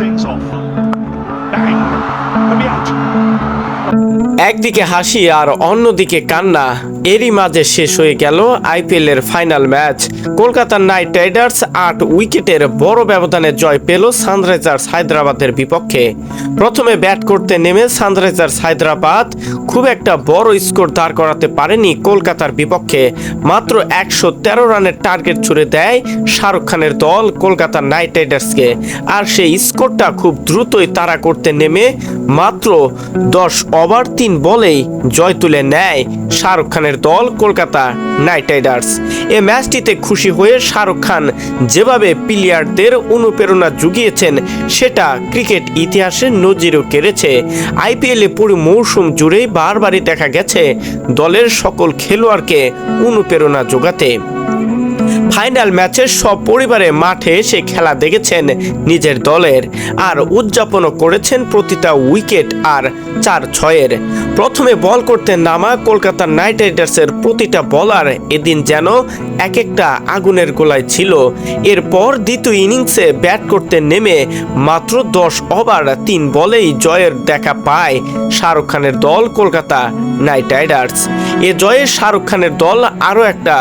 things off. Bang. Could be out. একদিকে হাসি আর অন্যদিকে কান্না। এরই মাঝে শেষ হয়ে গেল আইপিএল এর ফাইনাল ম্যাচ। কলকাতার নাইট রাইডার্স আট উইকেটের বড় ব্যবধানে জয় পেল সানরাইজার্স হায়দ্রাবাদের বিপক্ষে। প্রথমে ব্যাট করতে নেমে সানরাইজার্স হায়দ্রাবাদ খুব একটা বড় স্কোর দাঁড় করাতে পারেনি কলকাতার বিপক্ষে। মাত্র একশো তেরো রানের টার্গেট ছুড়ে দেয় শাহরুখ খানের দল কলকাতার নাইট রাইডার্সকে। আর সেই স্কোরটা খুব দ্রুতই তাড়া করতে নেমে মাত্র দশ ওভার, তিন বলেই জয় তুলে নেয় শাহরুখ খানের দল কলকাতা নাইট রাইডার্স। এ ম্যাচটিতে খুশি হয়ে শাহরুখ খান যেভাবে প্লেয়ারদের অনুপ্রেরণা জুগিয়েছেন, সেটা ক্রিকেট ইতিহাসে নজিরও কেড়েছে। আইপিএলে পুরো মৌসুম জুড়েই বারবারই দেখা গেছে দলের সকল খেলোয়াড়কে অনুপ্রেরণা যোগাতে ফাইনাল ম্যাচে সব পরিবারে মাঠে এসে খেলা দেখেছেন নিজের দলের আর উদযাপনও করেছেন প্রতিটা উইকেট আর চার ছয়ের। প্রথমে বল করতে নামা কলকাতা নাইট রাইডার্সের প্রতিটা বলার এদিন যেন এক একটা আগুনের গোলায় ছিল। এরপর দ্বিতীয় ইনিংসে ব্যাট করতে নেমে মাত্র দশ ওভার তিন বলেই জয়ের দেখা পায় শাহরুখ খানের দল কলকাতা নাইট রাইডার্স। এ জয়ে শাহরুখ খানের দল আরও একটা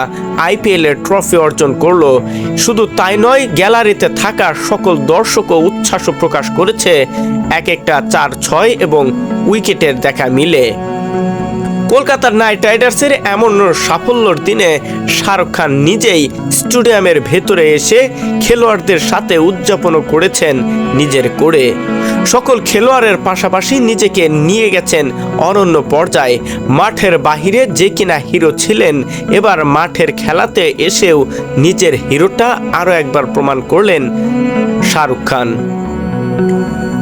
আইপিএল এর ট্রফি অর্জন করল। শুধু তাই নয়, গ্যালারিতে থাকা সকল দর্শকও উচ্ছ্বাস প্রকাশ করেছে। এক একটা চার ছয় এবং উইকেটের দেখা মিলে। কলকাতার নাইট রাইডার্সের এমন সাফল্যর দিনে শাহরুখ খান নিজেই স্টেডিয়ামের ভেতরে এসে খেলোয়াড়দের সাথে উদযাপনও করেছেন নিজের করে। সকল খেলোয়াড়ের পাশাপাশি নিজেকে নিয়ে গেছেন অনন্য পর্যায়ে। মাঠের বাহিরে যে কিনা হিরো ছিলেন, এবার মাঠের খেলাতে এসেও নিজের হিরোটা আরও একবার প্রমাণ করলেন শাহরুখ খান।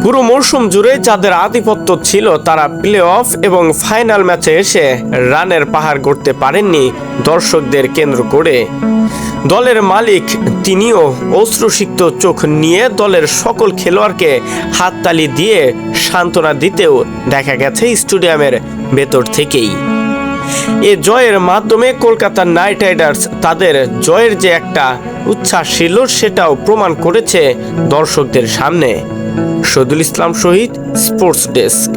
পুরো মরশুম জুড়ে যাদের আধিপত্য ছিল, তারা প্লে অফ এবং ফাইনাল ম্যাচে এসে রানের পাহাড় গড়তে পারেননি দর্শকদের কেন্দ্র করে। দলের মালিক তিনিও অশ্রুসিক্ত চোখ নিয়ে দলের সকল খেলোয়াড়কে হাততালি দিয়ে সান্ত্বনা দিতেও দেখা গেছে স্টেডিয়ামের ভেতর থেকেই। এ জয়ের মাধ্যমে কলকাতা নাইট রাইডার্স তাদের জয়ের যে একটা উচ্ছ্বাস ছিল সেটাও প্রমাণ করেছে দর্শকদের সামনে। Shahidul Islam Shahid, sports desk.